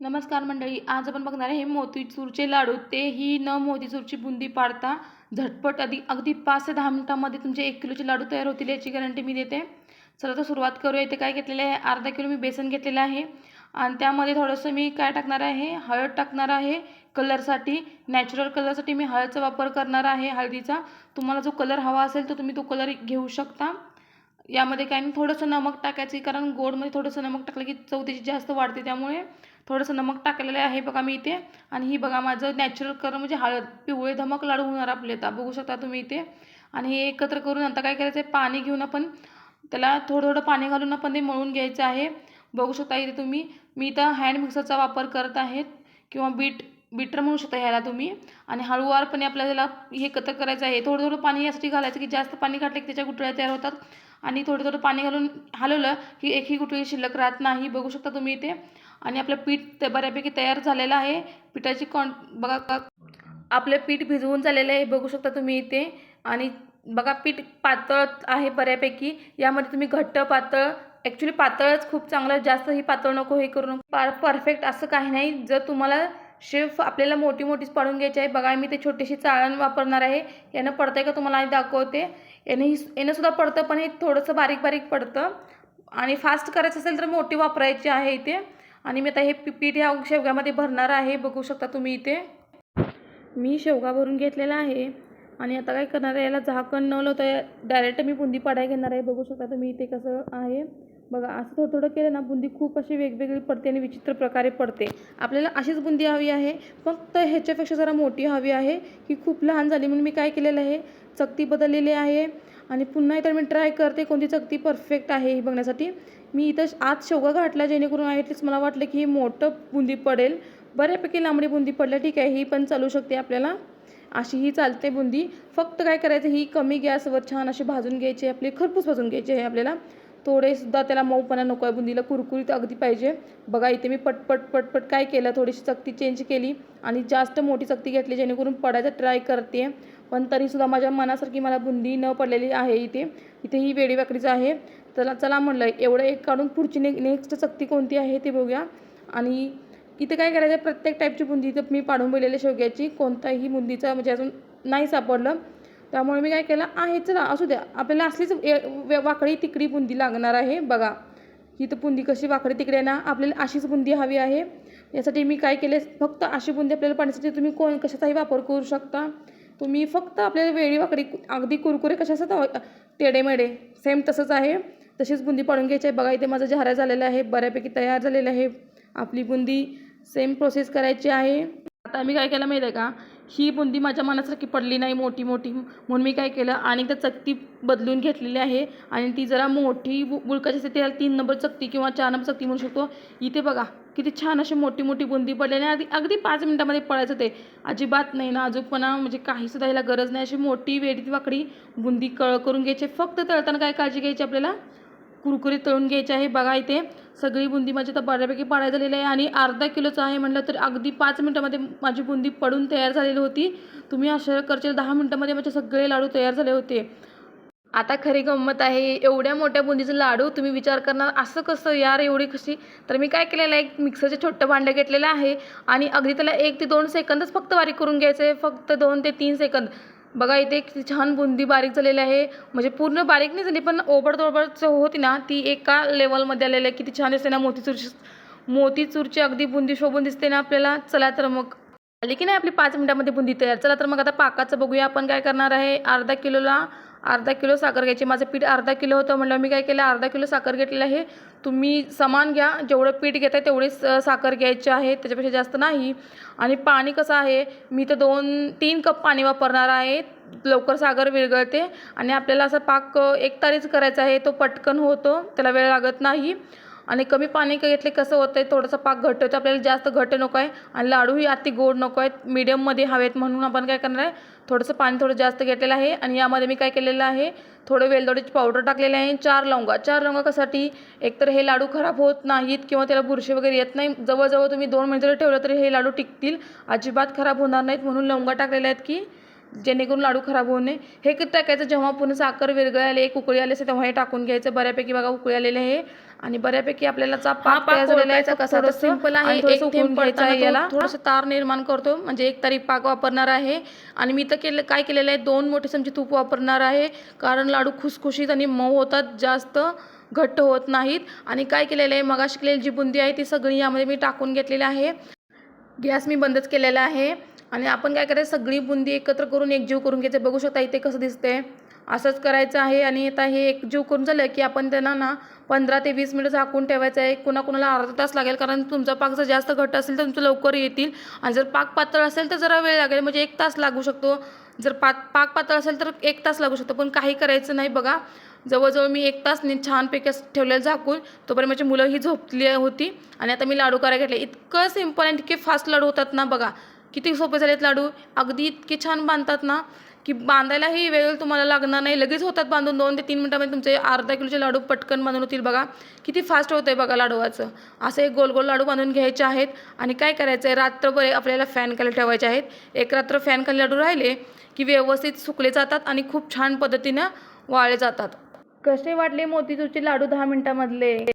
नमस्कार मंडळी आज आपण बघणार आहे मोतीचूरचे लाडू. तेही न मोतीचूरची बुंदी पाडता झटपट अधिक अगदी पाच ते दहा मिनटामध्ये तुमचे एक किलोचे लाडू तयार होतील याची गॅरंटी मी देते. चला तर सुरुवात करूया. इथे काय घेतलेलं आहे? अर्धा किलो मी बेसन घेतलेलं आहे. आणि त्यामध्ये थोडंसं मी काय टाकणार आहे? हळद टाकणार आहे. कलरसाठी नॅचरल कलरसाठी मी हळदचा वापर करणार आहे हळदीचा. तुम्हाला जो कलर हवा असेल तर तुम्ही तो कलर घेऊ शकता. यामध्ये काय? थोडंसं नमक टाकायचं कारण गोडमध्ये थोडंसं नमक टाकलं की चव त्याची जास्त वाढते त्यामुळे. थोडंसं नमक टाकलेलं आहे बघा मी इथे. आणि ही बघा माझं नॅचरल कलर म्हणजे हळद पिवळे धमक लाडू होणार आपले आता. बघू शकता तुम्ही इथे. आणि हे एकत्र करून आता काय करायचं आहे पाणी घेऊन आपण त्याला थोडं थोडं पाणी घालून आपण ते मळून घ्यायचं आहे. बघू शकता इथे तुम्ही. मी इथं हँड मिक्सरचा वापर करत आहेत किंवा बीट बीटर म्हणू शकता ह्याला तुम्ही. आणि हळूवारपणे आपल्याला त्याला हे एकत्र करायचं आहे. थोडं थोडं पाणी यासाठी घालायचं की जास्त पाणी घातलं की त्याच्या गुठळ्या तयार होतात. आणि थोडं थोडं पाणी घालून हलवलं की एकही गुठळी शिल्लक राहत नाही. बघू शकता तुम्ही इथे. आणि आपलं पीठ ते बऱ्यापैकी तयार झालेलं आहे. पिठाची कॉन बघा आपलं पीठ भिजवून झालेलं आहे बघू शकता तुम्ही इथे. आणि बघा पीठ पातळ आहे बऱ्यापैकी. यामध्ये तुम्ही घट्ट पातळ ॲक्च्युली पातळच खूप चांगलं जास्त ही पातळ नको हे करू नको. पार परफेक्ट असं काही नाही. जर तुम्हाला शेफ आपल्याला मोठी मोठीच पाडून घ्यायची आहे बघा मी ते छोटीशी चाळण वापरणार आहे. यानं पडतं आहे का तुम्हाला आणि दाखवते. याने ही यानंसुद्धा पडतं पण हे थोडंसं बारीक बारीक पडतं. आणि फास्ट करायचं असेल तर मोठी वापरायची आहे इथे. आणि मी आता हे पी पीठ ह्या शेवग्यामध्ये भरणार आहे. बघू शकता तुम्ही इथे. मी शेवगा भरून घेतलेला आहे. आणि आता काय करणार आहे याला झाकण न लावता डायरेक्ट मी बुंदी पाडाय घेणार आहे. बघू शकता तुम्ही इथे कसं आहे. बघा असं थोडं थोडं केलं ना बुंदी खूप अशी वेगवेगळी पडते आणि विचित्र प्रकारे पडते. आपल्याला अशीच बुंदी हवी आहे. फक्त ह्याच्यापेक्षा जरा मोठी हवी आहे. ही खूप लहान झाली म्हणून मी काय केलेलं आहे चकती बदललेली आहे. आणि पुन्हा एकदा मी ट्राय करते कोणती चकती परफेक्ट आहे ही बघण्यासाठी. मी इथं आज शेवगा घातला जेणेकरून ॲटलीस्ट मला वाटलं की ही मोठं बुंदी पडेल. बऱ्यापैकी लांबडी बुंदी पडल्या ठीक आहे ही पण चालू शकते आपल्याला. अशी ही चालते बुंदी. फक्त काय करायचं ही कमी गॅसवर छान अशी भाजून घ्यायची आहे आपली खरपूस भाजून घ्यायची आहे आपल्याला. थोडेसुद्धा त्याला मऊपणा नको आहे बुंदीला कुरकुरीत अगदी पाहिजे. बघा इथे मी पटपट पटपट काय केलं थोडीशी चकती चेंज केली आणि जास्त मोठी चकती घेतली जेणेकरून पडायचा ट्राय करते. पण तरीसुद्धा माझ्या मनासारखी मला बुंदी न पडलेली आहे इथे. इथे ही वेडी वाकडीचं आहे. चला चला म्हणलं एवढं एक काढून पुढची ने नेक्स्ट चक्ती कोणती आहे ते बघूया. आणि इथे काय करायचं आहे प्रत्येक टाईपची बुंदी इथं मी पाडून ठेवलेली शेवग्याची. कोणताही बुंदीचा म्हणजे अजून नाही सापडलं. त्यामुळे मी काय केलं आहे चला असू द्या. आपल्याला असलीच ए- वाकडी तिकडी बुंदी लागणार आहे. बघा इथं बुंदी कशी वाकडी तिकडे आहे ना आपल्याला अशीच बुंदी हवी आहे. यासाठी मी काय केले फक्त अशी बुंदी आपल्याला पाण्यासाठी तुम्ही कोण कशाचाही वापर करू शकता. तुम्ही फक्त आपल्याला वेळी वाकडी अगदी कुरकुरे कशा असतात टेडेमेडे सेम तसंच आहे. तशीच बुंदी पाडून घ्यायची आहे. बघा इथे माझं झारा झालेलं आहे. बऱ्यापैकी तयार झालेलं आहे. आपली बुंदी सेम प्रोसेस करायची आहे. आता मी काय केलं माहीत आहे का? ही बुंदी माझ्या मनासारखी पडली नाही मोठी मोठी. म्हणून मी काय केलं? आणि त्या चकती बदलून घेतलेली आहे. आणि ती जरा मोठी बुळकाची असते त्याला तीन नंबर चकती किंवा चार नंबर चकती म्हणू शकतो. इथे बघा. किती छान अशी मोठी मोठी बुंदी पडली आणि अगदी अगदी पाच मिनटामध्ये पळायचं ते. अजिबात नाही ना अजूकपणा म्हणजे काहीसुद्धा ह्याला गरज नाही. अशी मोठी वेडी वाकडी बुंदी कळ करून घ्यायची फक्त तळताना काय काळजी घ्यायची आपल्याला? कुरकुरीत तळून घ्यायचे आहे. बघा इथे सगळी बुंदी माझी तर बऱ्यापैकी पाडाय झालेली आहे आणि अर्धा किलोचं आहे म्हटलं तर अगदी पाच मिनटामध्ये माझी बुंदी पडून तयार झालेली होती. तुम्ही अशा करचे दहा मिनटामध्ये माझे सगळे लाडू तयार झाले होते. आता खरी गंमत आहे एवढ्या मोठ्या बुंदीचं लाडू तुम्ही विचार करणार असं कसं यार एवढी कशी तर मी काय केलेलं आहे एक मिक्सरचे छोटं भांडं घेतलेलं आहे आणि अगदी त्याला एक ते दोन सेकंदच फक्त बारीक करून घ्यायचं आहे फक्त दोन ते तीन सेकंद. बघा इथे किती छान बुंदी बारीक झालेली आहे म्हणजे पूर्ण बारीक नाही झाली पण ओबडतोबडच होती ना ती एका लेवलमध्ये आलेली आहे. किती छान दिसते ना मोतीचूरची मोतीचूरची अगदी बुंदी शोभून दिसते ना आपल्याला. चला तर मग. आली की नाही आपली पाच मिनटामध्ये बुंदी तयार? चला तर मग आता पाकाचं बघूया आपण काय करणार आहे? अर्धा किलोला अर्धा किलो साखर घ्यायची. माझं पीठ अर्धा किलो होतं म्हटलं मी काय केलं अर्धा किलो साखर घेतलेलं आहे. तुम्ही समान घ्या. जेवढं पीठ घेत आहे तेवढीच साखर घ्यायची आहे. त्याच्यापेक्षा जास्त नाही. आणि पाणी कसं आहे मी तर दोन तीन कप पाणी वापरणार आहे. लवकर साखर विरघळते. आणि आपल्याला असा पाक एक तारीच करायचा आहे. तो पटकन होतो. त्याला वेळ लागत नाही. आणि कमी पाणी घेतले कसं होतं आहे थोडंसं पाक घट्ट होतं आपल्याला जास्त घट्ट नको आहे. आणि लाडूही अति गोड नको आहेत. मीडियममध्ये हवेत म्हणून आपण काय करणार आहे थोडंसं पाणी थोडं जास्त घेतलेलं आहे. आणि यामध्ये मी काय केलेलं आहे थोडं वेलदोडीची पावडर टाकलेली आहे. चार लवंगा. चार लवंगा कशासाठी? एकतर हे लाडू खराब होत नाहीत किंवा त्याला बुरशी वगैरे येत नाही. जवळजवळ तुम्ही दोन मिनिटं ठेवलं तरी हे लाडू टिकतील. अजिबात खराब होणार नाहीत म्हणून लवंगा टाकलेल्या आहेत की जेणेकरून लाडू खराब होऊ नये. हे किती टाकायचं जेव्हा पूर्ण साखर विरघळायला एक उकळी आली असेल तेव्हा हे टाकून घ्यायचं. बऱ्यापैकी बघा उकळी आलेले आहे. आणि बऱ्यापैकी आपल्याला चा पाक तयार झालेला आहे. कसा सिंपल आहे. एक थेंब घ्यायचा आहे याला. थोडंसं तार निर्माण करतो. म्हणजे एक तारी पाक वापरणार आहे. आणि मी तर केलं काय केलेलं आहे? दोन मोठे चमचे तूप वापरणार आहे. कारण लाडू खुसखुशीत आणि मऊ होतात. जास्त घट्ट होत नाहीत. आणि काय केलेलं आहे? मगा शिकलेली जी बुंदी आहे ती सगळी यामध्ये मी टाकून घेतलेली आहे. गॅस मी बंदच केलेला आहे. आणि आपण काय करायचं सगळी बुंदी एकत्र करून एकजीव करून घ्यायचं बघू शकता इथे कसं दिसतंय. असंच करायचं आहे आणि आता हे एकजीव करून झालं की आपण त्यांना ना पंधरा ते वीस मिनिटं झाकून ठेवायचं आहे. कुणाकुणाला अर्धा तास लागेल कारण तुमचा पाक जर जास्त घट्ट असेल तर तुमचं लवकर येतील. आणि जर पाक पातळ असेल तर जरा वेळ लागेल म्हणजे एक तास लागू शकतो. जर पात पाक पातळ असेल तर एक तास लागू शकतो पण काही करायचं नाही बघा. जवळजवळ मी एक तास नी छानपैकी ठेवलेलं झाकून तोपर्यंत माझी मुलं ही झोपली होती. आणि आता मी लाडू करायला घेतले. इतकं सिंपल आणि इतके फास्ट लाडू होतात ना बघा. किती सोपे झालेत लाडू. अगदी इतके छान बांधतात ना की बांधायलाही वेळ तुम्हाला लागणार नाही. लगेच होतात बांधून दोन ते तीन मिनटामध्ये तुमचे अर्धा किलोचे लाडू पटकन बांधून होतील बघा. किती फास्ट होतं आहे बघा लाडूवाचं. असं एक गोल गोल लाडू बांधून घ्यायचे आहेत. आणि काय करायचं आहे रात्रभर आपल्याला फॅन खाली ठेवायचे आहेत. एक रात्र फॅन खाली लाडू राहिले की व्यवस्थित सुकले जातात आणि खूप छान पद्धतीनं वाळले जातात. कसे वाटले मोतीचूरचे लाडू दहा मिनटामधले?